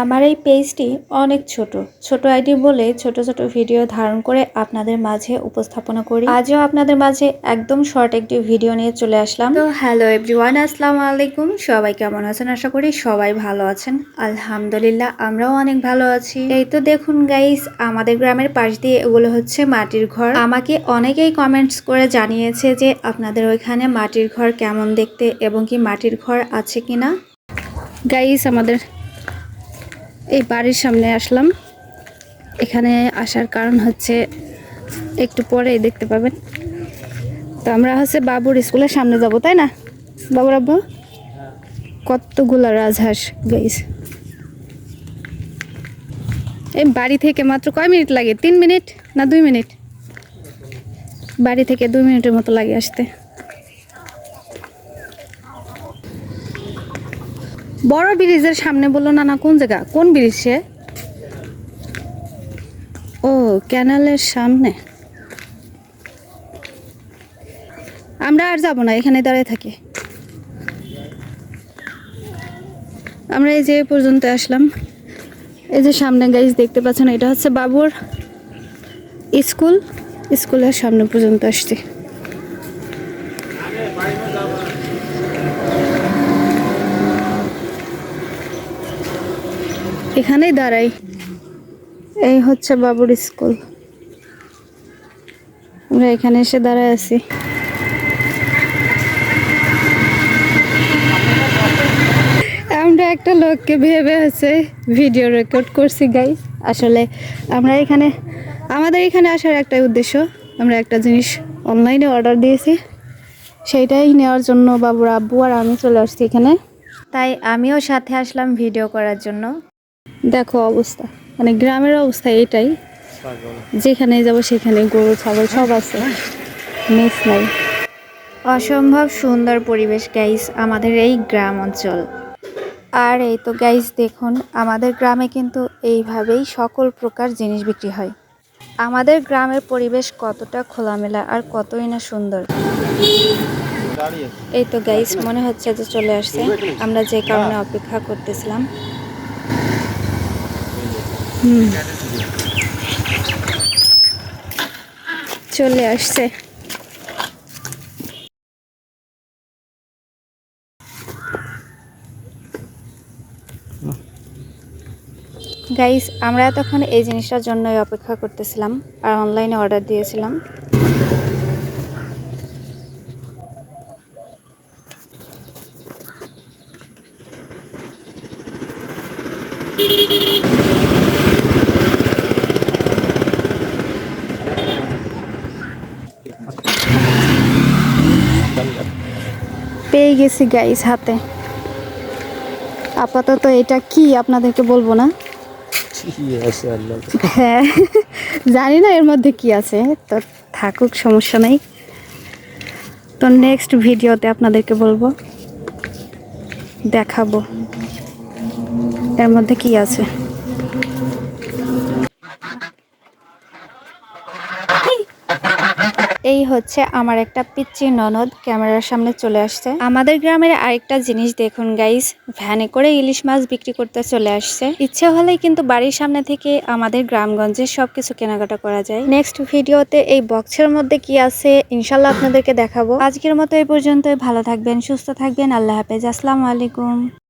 আমার এই পেজটি অনেক ছোট। ছোট আইডি বলে ছোট ছোট ভিডিও ধারণ করে আপনাদের মাঝে উপস্থাপনা করি। আজও আপনাদের মাঝে একদম শর্ট একটি ভিডিও নিয়ে চলে আসলাম। তো হ্যালো এভরিওয়ান, আসসালামু আলাইকুম। সবাই কেমন আছেন? আশা করি সবাই ভালো আছেন। আলহামদুলিল্লাহ, আমরাও অনেক ভালো আছি। এই তো দেখুন গাইস আমাদের গ্রামের পাশ দিয়ে এগুলো হচ্ছে মাটির ঘর। আমাকে অনেকেই কমেন্টস করে জানিয়েছে যে আপনাদের ওইখানে মাটির ঘর কেমন দেখতে এবং কি মাটির ঘর আছে কিনা। গাইস আমাদের এই বাড়ির সামনে আসলাম। এখানে আসার কারণ হচ্ছে একটু পরেই দেখতে পাবেন। তো আমরা হচ্ছে বাবুর স্কুলের সামনে যাব, তাই না? বাবুর আব্বু? কতগুলো রাজহাঁস গাইস এই বাড়ি থেকে মাত্র কয় মিনিট লাগে? তিন মিনিট না দুই মিনিট? বাড়ি থেকে দুই মিনিটের মতো লাগে আসতে। বড় ব্রিজের সামনে বলল না না কোন জায়গা? কোন ব্রিজ? সে ও, ক্যানালের সামনে। আমরা আর যাব না এখানে দাঁড়িয়ে থাকি। আমরা এই যে পর্যন্ত আসলাম। এই যে সামনে গাইজ দেখতে পাচ্ছেন, এটা হচ্ছে বাবুর স্কুল। স্কুলের সামনে পর্যন্ত আসছি। এখানেই দাঁড়াই। এই হচ্ছে বাবুর স্কুল। আমরা এখানে এসে দাঁড়ায় আছি। আমরা একটা লোককে ভেবে হচ্ছে ভিডিও রেকর্ড করছি গাই আসলে আমরা এখানে, আমাদের এখানে আসার একটাই উদ্দেশ্য, আমরা একটা জিনিস অনলাইনে অর্ডার দিয়েছি। সেইটাই নেওয়ার জন্য বাবুর আব্বু আর আমি চলে আসছি এখানে। তাই আমিও সাথে আসলাম ভিডিও করার জন্য। দেখো অবস্থা। মানে গ্রামের অবস্থা এটাই। যেখানে যাব সেখানে গরু ছাগল সব আছে। মিস নাই। অসম্ভব সুন্দর পরিবেশ গাইস আমাদের এই গ্রাম অঞ্চল। আর এই তো গাইস দেখুন আমাদের গ্রামে কিন্তু এইভাবেই সকল প্রকার জিনিস বিক্রি হয়। আমাদের গ্রামের পরিবেশ কতটা খোলামেলা আর কতই না সুন্দর। এই তো গাইস মনে হচ্ছে যে চলে আসছে। আমরা যে কারণে অপেক্ষা করতেছিলাম। চলে আসছে। গাইস আমরা তখন এই জিনিসটার জন্যই অপেক্ষা করতেছিলাম আর অনলাইনে অর্ডার দিয়েছিলাম। পেয়ে গেছি গাইস হাতে। আপাতত এটা কি আপনাদেরকে বলব না? হ্যাঁ জানি না এর মধ্যে কি আছে তো থাকুক সমস্যা নেই। তো নেক্সট ভিডিওতে আপনাদেরকে বলব দেখাবো। এর মধ্যে কি আছে? এই হচ্ছে আমার একটা পিচ্চি ননদ, ক্যামেরার সামনে চলে আসছে। আমাদের গ্রামের আরেকটা জিনিস দেখুন গাইস ভ্যানে করে ইলিশ মাছ বিক্রি করতে চলে আসছে। ইচ্ছে হলেই কিন্তু বাড়ির সামনে থেকে আমাদের গ্রামগঞ্জে সবকিছু কেনাকাটা করা যায়। নেক্সট ভিডিওতে এই বক্সের মধ্যে কি আছে, ইনশাল্লাহ আপনাদেরকে দেখাবো। আজকের মতো এই পর্যন্তই, ভালো থাকবেন, সুস্থ থাকবেন, আল্লাহ হাফেজ, আসসালামু আলাইকুম।